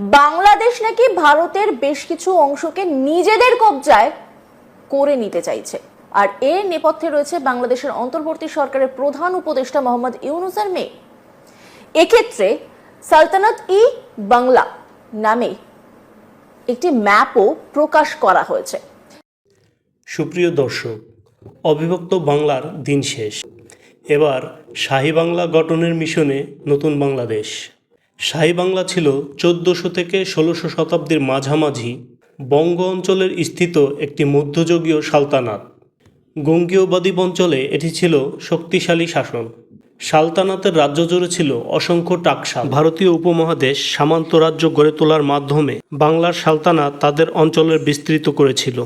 বাংলাদেশ নাকি ভারতের বেশ কিছু অংশকে নিজেদের কবজায় করে নিতে চাইছে। আর এর নেপথ্যে রয়েছে বাংলাদেশের অন্তর্বর্তী সরকারের প্রধান উপদেষ্টা মোহাম্মদ ইউনুসের মেয়ে। এক্ষেত্রে সালতানাত ই বাংলা নামে একটি ম্যাপও প্রকাশ করা হয়েছে। সুপ্রিয় দর্শক, অবিভক্ত বাংলার দিন শেষ। এবার শাহী বাংলা গঠনের মিশনে নতুন বাংলাদেশ। শাহী বাংলা ছিল চোদ্দোশো থেকে ষোলোশো শতাব্দীর মাঝামাঝি বঙ্গ অঞ্চলের স্থিত একটি মধ্যযুগীয় সালতানাত। গঙ্গীয় বদ্বীপ অঞ্চলে এটি ছিল শক্তিশালী শাসন। সালতানাতের রাজ্য জুড়ে ছিল অসংখ্য টাকশাল। ভারতীয় উপমহাদেশ সামান্ত রাজ্য গড়ে তোলার মাধ্যমে বাংলার সালতানাত তাদের অঞ্চলের বিস্তৃত করেছিল।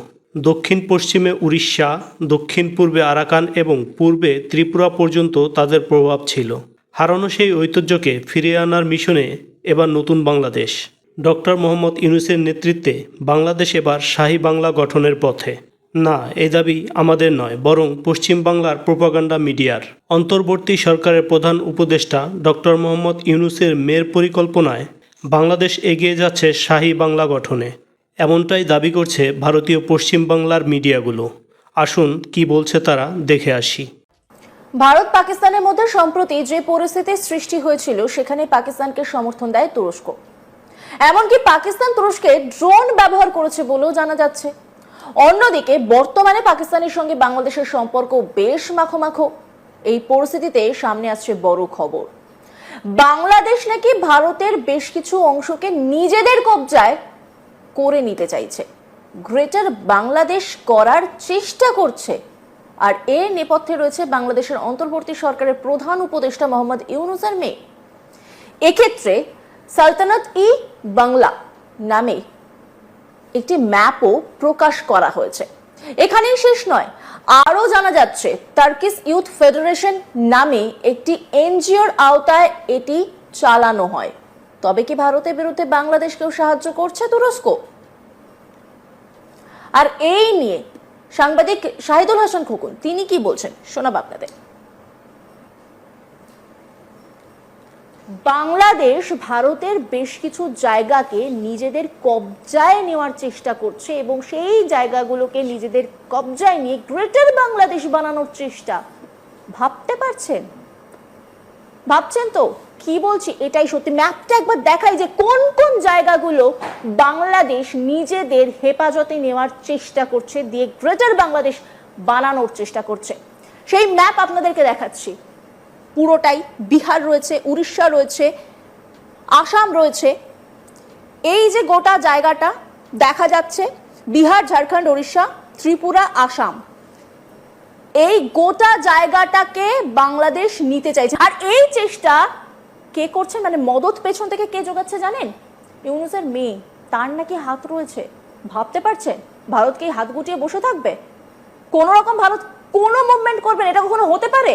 দক্ষিণ পশ্চিমে উড়িষ্যা, দক্ষিণ পূর্বে আরাকান এবং পূর্বে ত্রিপুরা পর্যন্ত তাদের প্রভাব ছিল। হারানো সেই ঐতিহ্যকে ফিরিয়ে আনার মিশনে এবার নতুন বাংলাদেশ। ডক্টর মোহাম্মদ ইউনুসের নেতৃত্বে বাংলাদেশ এবার শাহী বাংলা গঠনের পথে। না এই দাবি আমাদের নয়, বরং পশ্চিম বাংলার প্রোপাগান্ডা মিডিয়ার। অন্তর্বর্তী সরকারের প্রধান উপদেষ্টা ডক্টর মোহাম্মদ ইউনুসের মেয়ের পরিকল্পনায় বাংলাদেশ এগিয়ে যাচ্ছে শাহী বাংলা গঠনে। এমনটাই দাবি করছে ভারতীয় পশ্চিম বাংলার মিডিয়াগুলো। আসুন কি বলছে তারা, দেখে আসি। ভারত পাকিস্তানের মধ্যে সম্প্রতি যে পরিস্থিতির সৃষ্টি হয়েছিল, সেখানে পাকিস্তানকে সমর্থন দেয় তুরস্ক। এমনকি পাকিস্তান তুরস্কে ড্রোন ব্যবহার করেছে বলেও জানা যাচ্ছে। অন্যদিকে, বর্তমানে পাকিস্তানের সঙ্গে বাংলাদেশের সম্পর্ক বেশ মাখো এই পরিস্থিতিতে সামনে আসছে বড় খবর। বাংলাদেশ নাকি ভারতের বেশ কিছু অংশকে নিজেদের কবজায় করে নিতে চাইছে। গ্রেটার বাংলাদেশ করার চেষ্টা করছে আর এর নেপথ্যে রয়েছে বাংলাদেশের অন্তর্বর্তী সরকারের প্রধান উপদেষ্টা মোহাম্মদ ইউনুসের মেয়ে। এক্ষেত্রে সালতানাত ই বাংলা নামে একটি ম্যাপও প্রকাশ করা হয়েছে। এখানেই শেষ নয়, আরও জানা যাচ্ছে টার্কিস ইউথ ফেডারেশন নামে একটি এনজিওর আওতায় এটি চালানো হয়। তবে কি ভারতের বিরুদ্ধে বাংলাদেশকেও সাহায্য করছে তুরস্ক? আর এই নিয়ে সাংবাদিক শাহিদুল হাসান খোকন, তিনি কি বলছেন? শোনাব আপনাদের। বাংলাদেশ ভারতের বেশ কিছু জায়গাকে নিজেদের কবজায় নেওয়ার চেষ্টা করছে এবং সেই জায়গাগুলোকে নিজেদের কবজায় নিয়ে গ্রেটার বাংলাদেশ বানানোর চেষ্টা ভাবতে পারছেন? ভাবছেন তো? কি বলছি এটাই সত্যি। ম্যাপটা একবার দেখাই যে কোন কোন জায়গাগুলো বাংলাদেশ নিজেদের হেফাজতে নেওয়ার চেষ্টা করছে, দিয়ে গ্রেটার বাংলাদেশ বানানোর চেষ্টা করছে। সেই ম্যাপ আপনাদেরকে দেখাচ্ছি। পুরোটাই বিহার রয়েছে, উড়িষ্যা রয়েছে, আসাম রয়েছে। এই যে গোটা জায়গাটা দেখা যাচ্ছে, বিহার, ঝাড়খণ্ড, উড়িষ্যা, ত্রিপুরা, আসাম। এই গোটা জায়গাটাকে বাংলাদেশ নিতে চাইছে। আর এই চেষ্টা কে করছে? মানে মদত পেছন থেকে কে যোগাচ্ছে জানেন? ইউনুসের মেয়ে, তার নাকি হাত রয়েছে। ভাবতে পারছেন ভারত কি হাত গুটিয়ে বসে থাকবে? কোন রকম ভারত কোনো মুভমেন্ট করবেন এটা কখনো হতে পারে?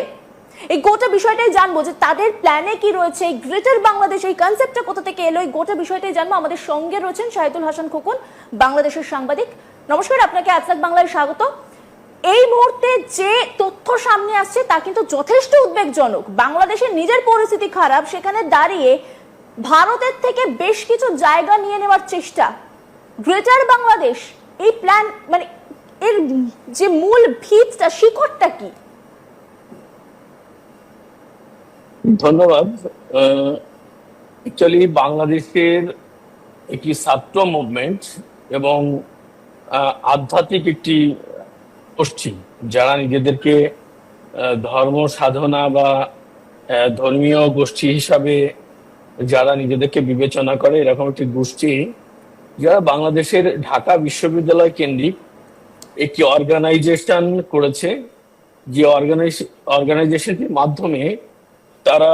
এই গোটা বিষয়টাই জানব যে তাদের প্ল্যানে কি রয়েছে? এই গ্রেটার বাংলাদেশ এই কনসেপ্টটা কোথা থেকে এলো? এই গোটা বিষয়টাই জানব। আমাদের সঙ্গে রয়েছেন শাহিদুল হাসান খোকন, বাংলাদেশের সাংবাদিক। নমস্কার, আপনাকে আজকাল বাংলায় স্বাগত। এই মুহূর্তে যে তথ্য সামনে আসছে তা কিন্তু যথেষ্ট উদ্বেগজনক। বাংলাদেশের নিজের পরিস্থিতি খারাপ, সেখানে দাঁড়িয়ে ভারতের থেকে বেশ কিছু জায়গা নিয়ে নেওয়ার চেষ্টা। গ্রেটার বাংলাদেশ, এই প্ল্যান মানে এর যে মূল ভিতটা শিকড়টা কি? ধন্যবাদ। অ্যাকচুয়ালি বাংলাদেশের একটি ছাত্র মুভমেন্ট এবং আধ্যাত্মিক একটি গোষ্ঠী যারা নিজেদেরকে ধর্ম, সাধনা বা ধর্মীয় গোষ্ঠী হিসাবে যারা নিজেদেরকে বিবেচনা করে, এরকম একটি গোষ্ঠী, যারা বাংলাদেশের ঢাকা বিশ্ববিদ্যালয় কেন্দ্রিক একটি অর্গানাইজেশন করেছে, যে অর্গানাইজ অর্গানাইজেশনটির মাধ্যমে তারা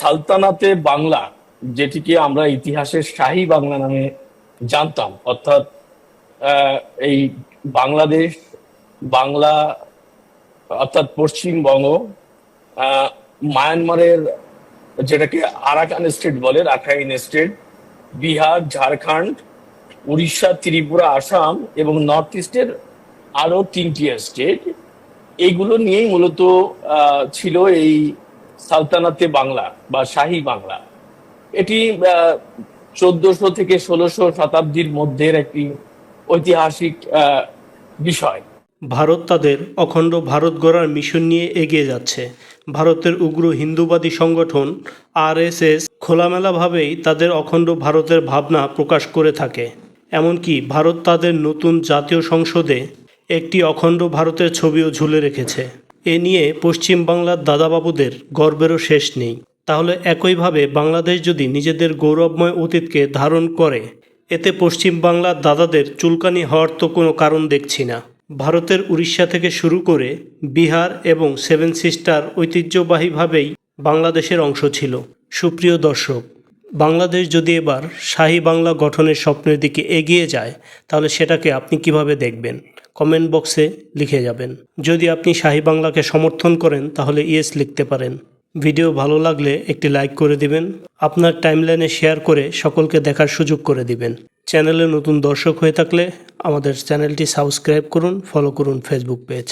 সালতানাতে বাংলা, যেটিকে আমরা ইতিহাসের শাহী বাংলা নামে জানতাম, অর্থাৎ এই বাংলাদেশ বাংলা, অর্থাৎ পশ্চিমবঙ্গ মায়ানমারের যেটাকে আরাকান স্টেট বলে, রাখাইন স্টেট, বিহার, ঝাড়খণ্ড, উড়িষ্যা, ত্রিপুরা, আসাম এবং নর্থ ইস্টের আরও তিনটি স্টেট। এইগুলো নিয়েই মূলত ছিল এই সালতানাতে বাংলা বা শাহী বাংলা। এটি চোদ্দশো থেকে ষোলোশো শতাব্দীর মধ্যের একটি ঐতিহাসিক বিষয়। ভারত তাদের অখণ্ড ভারত গড়ার মিশন নিয়ে এগিয়ে যাচ্ছে। ভারতের উগ্র হিন্দুবাদী সংগঠন আরএসএস খোলামেলাভাবেই তাদের অখণ্ড ভারতের ভাবনা প্রকাশ করে থাকে। এমনকি ভারত তাদের নতুন জাতীয় সংসদে একটি অখণ্ড ভারতের ছবিও ঝুলে রেখেছে। এ নিয়ে পশ্চিম বাংলার দাদাবাবুদের গর্বেরও শেষ নেই। তাহলে একইভাবে বাংলাদেশ যদি নিজেদের গৌরবময় অতীতকে ধারণ করে, এতে পশ্চিম বাংলার দাদাদের চুলকানি হওয়ার তো কোনো কারণ দেখছি না। ভারতের উড়িষ্যা থেকে শুরু করে বিহার এবং সেভেন সিস্টার ঐতিহ্যবাহীভাবেই বাংলাদেশের অংশ ছিল। সুপ্রিয় দর্শক, বাংলাদেশ যদি এবার শাহী বাংলা গঠনের স্বপ্নের দিকে এগিয়ে যায়, তাহলে সেটাকে আপনি কীভাবে দেখবেন? কমেন্ট বক্সে লিখে যাবেন। যদি আপনি শাহী বাংলাকে সমর্থন করেন, তাহলে ইয়েস লিখতে পারেন। ভিডিও ভালো লাগলে একটি লাইক করে দিবেন। আপনার টাইমলাইনে শেয়ার করে সকলকে দেখার সুযোগ করে দিবেন। চ্যানেলে নতুন দর্শক হয়ে থাকলে আমাদের চ্যানেলটি সাবস্ক্রাইব করুন ফলো করুন ফেসবুক পেজ